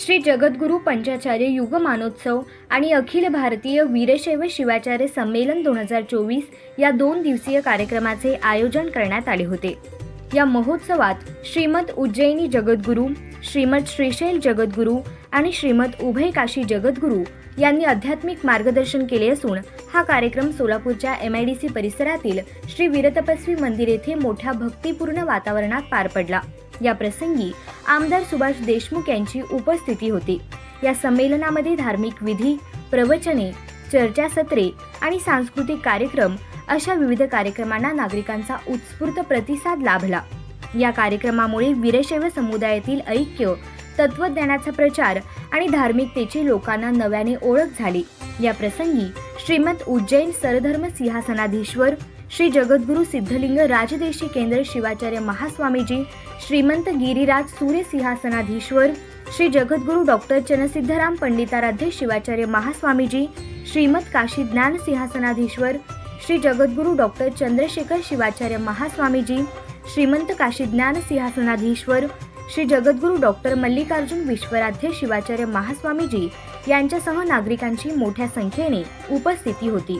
श्री जगद्गुरू पंचाचार्य युगमानोत्सव आणि अखिल भारतीय वीरशैव शिवाचार्य संमेलन दोन हजार चोवीस या दोन दिवसीय कार्यक्रमाचे आयोजन करण्यात आले होते. या महोत्सवात श्रीमद उज्जैनी जगद्गुरू श्रीमद श्रीशैल जगद्गुरू आणि श्रीमद उभय काशी जगद्गुरू यांनी आध्यात्मिक मार्गदर्शन केले असून हा कार्यक्रम सोलापूरच्या एम आय डी सी परिसरातील श्री वीरतपस्वी मंदिर येथे मोठ्या भक्तिपूर्ण वातावरणात पार पडला. या प्रसंगी आमदार सुभाष देशमुख यांची उपस्थिती होती. या संमेलनामध्ये धार्मिक विधी प्रवचने चर्चासत्रे आणि सांस्कृतिक कार्यक्रम अशा विविध कार्यक्रमांना नागरिकांचा उत्स्फूर्त प्रतिसाद लाभला. या कार्यक्रमामुळे वीरशैव समुदायातील ऐक्य तत्वज्ञानाचा प्रचार आणि धार्मिकतेची लोकांना नव्याने ओळख झाली. या प्रसंगी श्रीमंत उज्जैन सरधर्म सिंहासनाधीश्वर श्री जगद्गुरु सिद्धलिंग राजदेशी केंद्र शिवाचार्य महास्वामीजी श्रीमंत गिरिराज सूर्य सिंहासनाधीश्वर श्री जगद्गुरु डॉक्टर चनसिद्धराम पंडिताराध्य शिवाचार्य महास्वामीजी श्रीमद काशी ज्ञान सिंहासनाधीश्वर श्री जगद्गुरु डॉक्टर चंद्रशेखर शिवाचार्य महास्वामीजी श्रीमंत काशी ज्ञान सिंहासनाधीश्वर श्री जगद्गुरु डॉक्टर मल्लिकार्जुन विश्वराध्य शिवाचार्य महास्वामीजी यांच्यासह नागरिकांची मोठ्या संख्येने उपस्थिती होती.